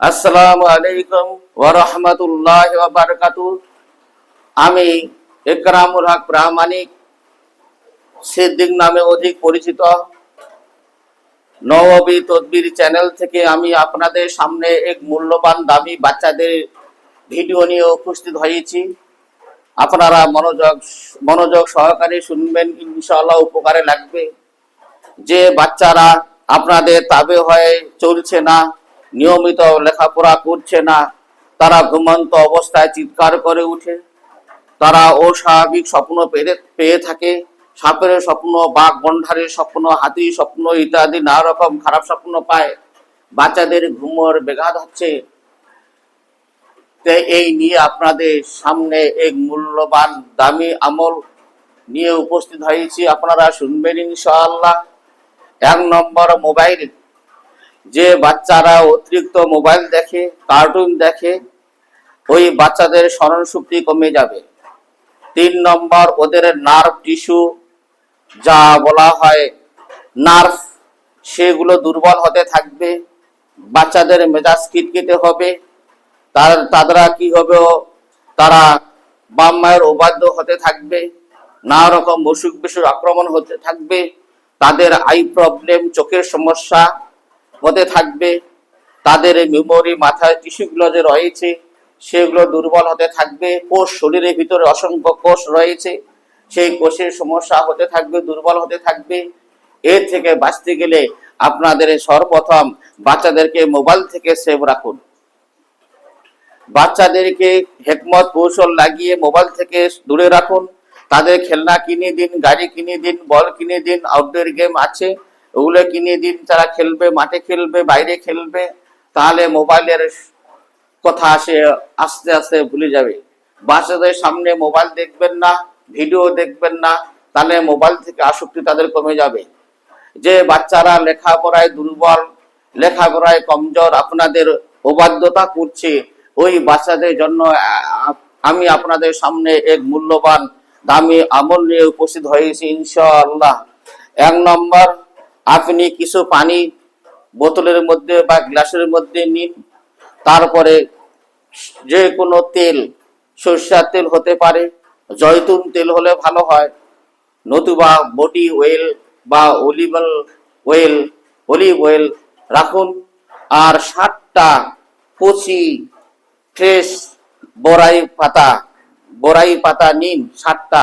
আসসালামু আলাইকুম ওয়া রাহমাতুল্লাহি ওয়া বারাকাতুহু। আমি একরামুল হক প্রামাণিক, সিদ্দিক নামে অধিক পরিচিত। নববী তদবির চ্যানেল থেকে আমি আপনাদের সামনে এক মূল্যবান দামি বাচ্চাদের ভিডিও নিয়ে উপস্থিত হয়েছি। আপনারা মনোযোগ মনোযোগ সহকারে শুনবেন, ইনশাআল্লাহ উপকারে লাগবে। যে বাচ্চারা আপনাদের তাবে হয়ে চলছে না নিয়মিত লেখাপড়া করছে না। তারা ঘুমন্ত অবস্থায় চিৎকার করে উঠে তারা অস্বাভাবিক স্বপ্ন পেয়ে পেয়ে থাকে। সাপের স্বপ্ন, বাঘ গন্ডারের স্বপ্ন, হাতির স্বপ্ন ইত্যাদি নানা রকম খারাপ স্বপ্ন পায়। বাচ্চাদের ঘুমোর বেঘাত হচ্ছে। এই নিয়ে আপনাদের সামনে এক মূল্যবান, দামি আমল নিয়ে উপস্থিত হয়েছি। আপনারা শুনবেন ইনশাআল্লাহ। এক নম্বর মোবাইল যে বাচ্চারা অতিরিক্ত মোবাইল দেখে, কার্টুন দেখে, ওই বাচ্চাদের স্মরণ শক্তি কমে যাবে। তিন নম্বর, ওদের নার্ভ টিস্যু যা বলা হয় নার্ভ সেগুলো দুর্বল হতে থাকবে। বাচ্চাদের মেজাজ কিটকিটে হবে। তার, তারা কি হবে? তারা বাম মায়ের অবাধ্য হতে থাকবে। নানা রকম অসুখ বিসুখ আক্রমণ হতে থাকবে। তাদের আই প্রবলেম চোখের সমস্যা হতে থাকবে। তাদের মেমোরি মাথায় টিস্যুগুলো যে রয়েছে, সেগুলো দুর্বল হতে থাকবে। কোষ শরীরের ভিতরে অসংখ্য কোষ রয়েছে। সেই কোষের সমস্যা হতে থাকবে, দুর্বল হতে থাকবে। এর থেকে বাঁচতে গেলে আপনাদের সর্বপ্রথম বাচ্চাদেরকে মোবাইল থেকে সেভ রাখুন। বাচ্চাদেরকে হেকমত কৌশল লাগিয়ে মোবাইল থেকে দূরে রাখুন। তাদের খেলনা কিনে দিন, গাড়ি কিনে দিন, বল কিনে দিন আউটডোর গেম আছে। ওগুলো কিনে দিন, তারা খেলবে, মাঠে খেলবে, বাইরে খেলবে, তাহলে মোবাইলের কথা আসে, আস্তে আস্তে ভুলে যাবে। বাচ্চাদের সামনে মোবাইল দেখবেন না, ভিডিও দেখবেন না, তাহলে মোবাইল থেকে আসক্তি তাদের কমে যাবে। যে বাচ্চারা লেখাপড়ায় দুর্বল, লেখাপড়ায় কমজোর, আপনাদের অবাধ্যতা করছে, ওই বাচ্চাদের জন্য আমি আপনাদের সামনে এক মূল্যবান, দামি আমল নিয়ে উপস্থিত হয়েছি, ইনশাআল্লাহ। এক নম্বর আপনি কিছু পানি বোতলের মধ্যে বা গ্লাসের মধ্যে নিন, তারপরে যে কোনো তেল, সরষার তেল হতে পারে, জয়তুন তেল হলে ভালো হয়, নতুবা বডি ওয়েল বা অলিভাল ওয়েল, অলিভ ওয়েল রাখুন, আর সাতটা কচি ফ্রেশ বড়াই পাতা বড়াই পাতা নিন সাতটা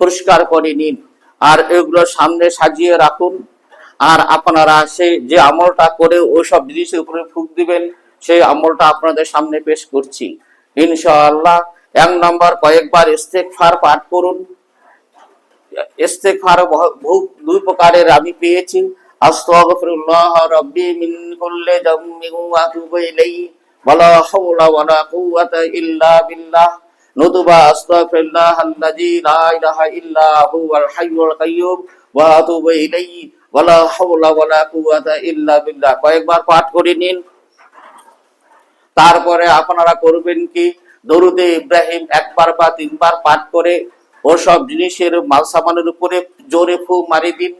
পরিষ্কার করে নিন, আর এগুলো সামনে সাজিয়ে রাখুন। আর আপনারা সেই যে আমলটা করে ওইসব জিনিসের উপরে ফুক দিবেন, সেই আমলটা আপনাদের সামনে পেশ করছি। ইনশাআল্লাহ, এক নম্বর কয়েকবার ইস্তেকফার পাঠ করুন। ইস্তেগফার বহু দুই প্রকারের আমি পেয়েছি। আস্তাগফিরুল্লাহ রাব্বি মিন কুল্লি যামবিন ওয়া আতুবু ইলাইহি। ওয়ালা হাওলা ওয়ালা কুওয়াতা ইল্লা বিল্লাহ। নতুবা আস্তাগফিরুল্লাহ আল্লাযী লা ইলাহা ইল্লা হুয়াল হাইয়ুল কাইয়্যুম ওয়া আতুবু ইলাইহি। ওয়ালা হাওলা ওয়ালা কুওয়াতা ইল্লা বিল্লাহ। কয়েকবার পাঠ করে নিন। তারপরে আপনারা করবেন কি? দরুদে ইব্রাহিম একবার বা তিনবার পাঠ করে ওসব জিনিসের মাল সামানের উপরে জোরে ফু মারি দিন।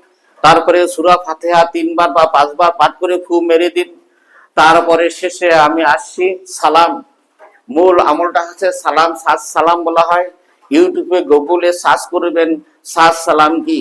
তারপরে সুরা ফাতেহা তিনবার বা পাঁচবার পাঠ করে ফু মেরে দিন। তারপরে শেষে আমি আসছি, সালাম। মূল আমলটা হচ্ছে সালাম, সাজ সালাম বলা হয়। ইউটিউবে গুগলে সার্চ করবেন, সাজ সালাম কি?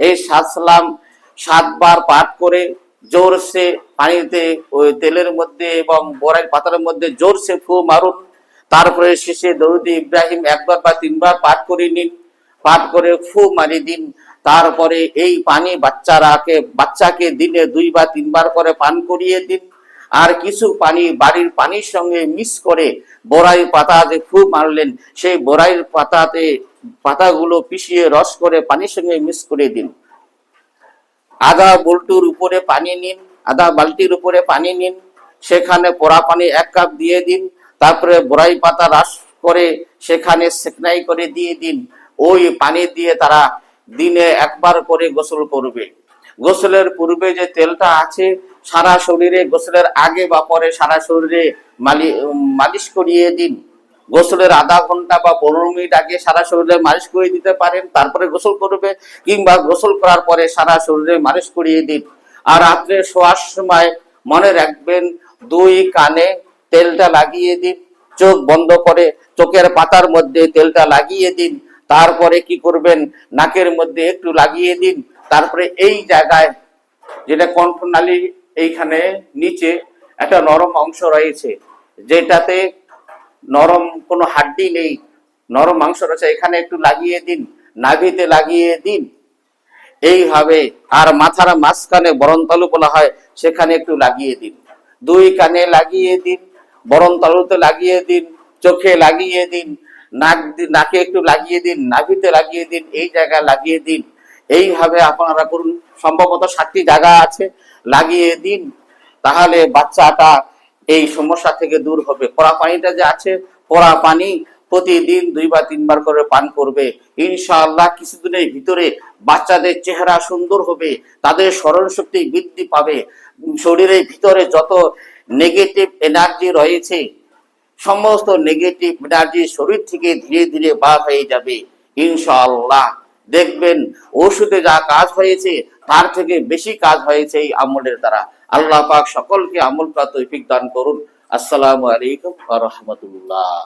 এই সাত সালাম সাতবার পাঠ করে জোরসে পানিতে ওই তেলের মধ্যে এবং বড়াই পাতার মধ্যে জোরসে ফু মারুন। তারপরে শেষে দৌদি ইব্রাহিম একবার বা তিনবার পাঠ করে নিন। পাঠ করে ফু মারি দিন। তারপরে এই পানি বাচ্চারাকে, বাচ্চাকে দিনে দুই বা তিনবার করে পান করিয়ে দিন। আর কিছু পানি, বাড়ির পানির সঙ্গে মিক্স করে বড়াই পাতা যে ফু মারলেন। সেই বড়াইয়ের পাতাতে, পাতাগুলো পিষিয়ে রস করে পানির সঙ্গে মিক্স করে দিন। আধা বল্টুর উপরে পানি নিন আধা বালতির উপরে পানি নিন, সেখানে পোড়া পানি এক কাপ দিয়ে দিন, তারপরে বড়াই পাতা রাস করে সেখানে সেকনাই করে দিয়ে দিন। ওই পানি দিয়ে তারা দিনে একবার করে গোসল করবে। গোসলের পূর্বে যে তেলটা আছে সারা শরীরে গোসলের আগে বা পরে সারা শরীরে মালি মালিশ করিয়ে দিন। গোসলের আধা ঘণ্টা বা পনেরো মিনিট আগে সারা শরীরে মালিশ করিয়ে দিতে পারেন, তারপরে গোসল করবে কিংবা গোসল করার পরে সারা শরীরে মালিশ করিয়ে দিন। আর রাত্রে শোয়ার সময় মনে রাখবেন, দুই কানে তেলটা লাগিয়ে দিন। চোখ বন্ধ করে চোখের পাতার মধ্যে তেলটা লাগিয়ে দিন। তারপরে কি করবেন, নাকের মধ্যে একটু লাগিয়ে দিন। তারপরে এই জায়গায় যেটা কণ্ঠনালী এইখানে নিচে একটা নরম অংশ রয়েছে, যেটাতে নরম কোনো হাড্ডি নেই। নরম মাংস রয়েছে, এখানে একটু লাগিয়ে দিন, নাভিতে লাগিয়ে দিন। এইভাবে আর মাথার মাঝখানে বরণতালু বলা হয়, সেখানে একটু লাগিয়ে দিন। দুই কানে লাগিয়ে দিন, বরণতালুতে লাগিয়ে দিন, চোখে লাগিয়ে দিন, নাক নাকে একটু লাগিয়ে দিন, নাভিতে লাগিয়ে দিন, এই জায়গায় লাগিয়ে দিন। এইভাবে আপনারা করুন। সম্ভবত ষাটটি জায়গা আছে, লাগিয়ে দিন, তাহলে বাচ্চাটা এই সমস্যা থেকে দূর হবে। পড়া পানিটা যে আছে, পড়া পানি প্রতিদিন দুই বা তিনবার করে পান করবে। ইনশাআল্লাহ কিছুদিনের ভিতরে বাচ্চাদের চেহারা সুন্দর হবে, তাদের স্মরণ শক্তি বৃদ্ধি পাবে। শরীরের ভিতরে যত নেগেটিভ এনার্জি রয়েছে, সমস্ত নেগেটিভ এনার্জি শরীর থেকে ধীরে ধীরে বার হয়ে যাবে, ইনশাআল্লাহ। দেখবেন ওষুধে যা কাজ হয়েছে, তার থেকে বেশি কাজ হয়েছে এই আমলের দ্বারা। আল্লাহ পাক সকলকে আমল তৌফিক দান করুন। আসসালামু আলাইকুম রাহমাতুল্লাহ।